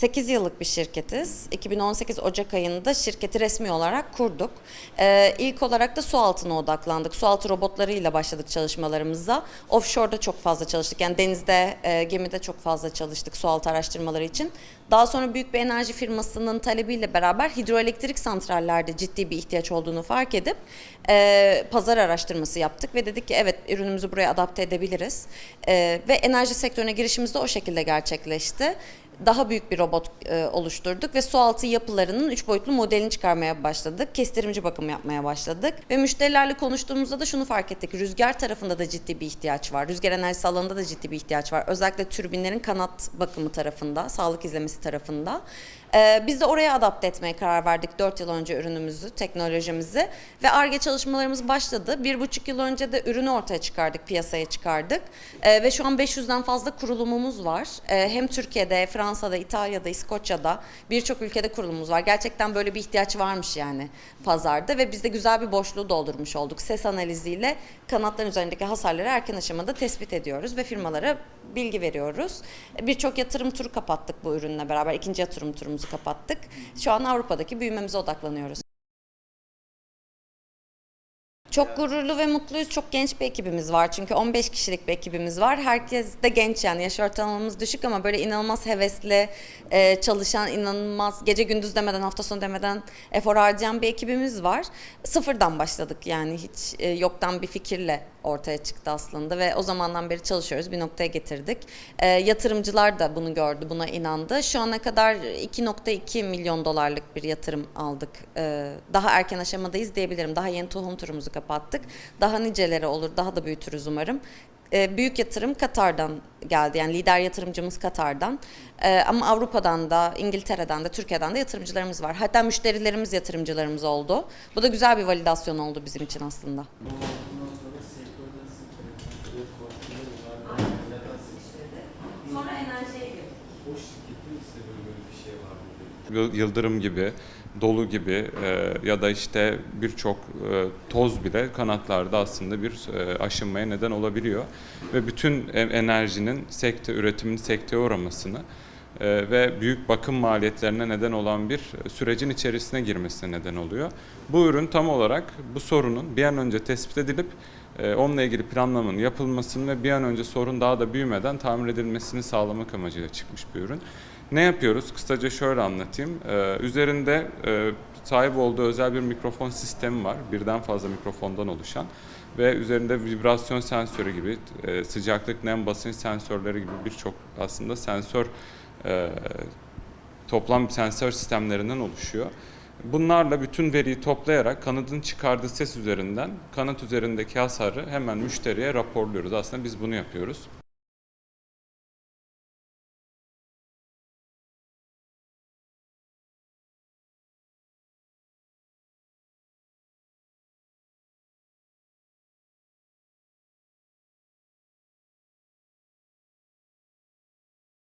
8 yıllık bir şirketiz. 2018 Ocak ayında şirketi resmi olarak kurduk. Ee, ilk olarak da su altına odaklandık. Su altı robotlarıyla başladık çalışmalarımıza. Offshore'da çok fazla çalıştık. Yani denizde, e, gemide çok fazla çalıştık su altı araştırmaları için. Daha sonra büyük bir enerji firmasının talebiyle beraber hidroelektrik santrallerde ciddi bir ihtiyaç olduğunu fark edip e, pazar araştırması yaptık ve dedik ki evet ürünümüzü buraya adapte edebiliriz. E, ve enerji sektörüne girişimiz de o şekilde gerçekleşti daha büyük bir robot e, oluşturduk ve sualtı yapılarının üç boyutlu modelini çıkarmaya başladık. Kestirimci bakım yapmaya başladık ve müşterilerle konuştuğumuzda da şunu fark ettik. Rüzgar tarafında da ciddi bir ihtiyaç var. Rüzgar enerjisi alanında da ciddi bir ihtiyaç var. Özellikle türbinlerin kanat bakımı tarafında, sağlık izlemesi tarafında. E, biz de oraya adapte etmeye karar verdik 4 yıl önce ürünümüzü, teknolojimizi ve ARGE çalışmalarımız başladı. Bir buçuk yıl önce de ürünü ortaya çıkardık, piyasaya çıkardık. E, ve şu an 500'den fazla kurulumumuz var. E, hem Türkiye'de, Fransa'da, İtalya'da, İskoçya'da birçok ülkede kurulumumuz var. Gerçekten böyle bir ihtiyaç varmış yani pazarda ve biz de güzel bir boşluğu doldurmuş olduk. Ses analiziyle kanatların üzerindeki hasarları erken aşamada tespit ediyoruz ve firmalara bilgi veriyoruz. Birçok yatırım turu kapattık bu ürünle beraber. İkinci yatırım turumuzu kapattık. Şu an Avrupa'daki büyümemize odaklanıyoruz. Çok gururlu ve mutluyuz. Çok genç bir ekibimiz var. Çünkü 15 kişilik bir ekibimiz var. Herkes de genç yani. Yaş ortalamamız düşük ama böyle inanılmaz hevesli, e, çalışan, inanılmaz gece gündüz demeden, hafta sonu demeden efor harcayan bir ekibimiz var. Sıfırdan başladık yani. Hiç e, yoktan bir fikirle ortaya çıktı aslında ve o zamandan beri çalışıyoruz. Bir noktaya getirdik. E, yatırımcılar da bunu gördü, buna inandı. Şu ana kadar 2.2 milyon dolarlık bir yatırım aldık. Daha erken aşamadayız diyebilirim. Daha yeni tohum turumuzu kapattık. Daha niceleri olur, daha da büyütürüz umarım. E, büyük yatırım Katar'dan geldi. Yani lider yatırımcımız Katar'dan. E, ama Avrupa'dan da, İngiltere'den de, Türkiye'den de yatırımcılarımız var. Hatta müşterilerimiz yatırımcılarımız oldu. Bu da güzel bir validasyon oldu bizim için aslında. Sonra enerjiye girdik. O şirketin size böyle böyle bir şey var mı? Yıldırım gibi, dolu gibi e, ya da işte birçok e, toz bile kanatlarda aslında bir e, aşınmaya neden olabiliyor. Ve bütün e- enerjinin sekte, üretimin sekteye uğramasını e, ve büyük bakım maliyetlerine neden olan bir sürecin içerisine girmesine neden oluyor. Bu ürün tam olarak bu sorunun bir an önce tespit edilip e, onunla ilgili planlamanın yapılmasını ve bir an önce sorun daha da büyümeden tamir edilmesini sağlamak amacıyla çıkmış bir ürün. Ne yapıyoruz? Kısaca şöyle anlatayım. Ee, üzerinde e, sahip olduğu özel bir mikrofon sistemi var. Birden fazla mikrofondan oluşan ve üzerinde vibrasyon sensörü gibi, e, sıcaklık, nem, basınç sensörleri gibi birçok aslında sensör e, toplam sensör sistemlerinden oluşuyor. Bunlarla bütün veriyi toplayarak kanadın çıkardığı ses üzerinden kanat üzerindeki hasarı hemen müşteriye raporluyoruz. Aslında biz bunu yapıyoruz.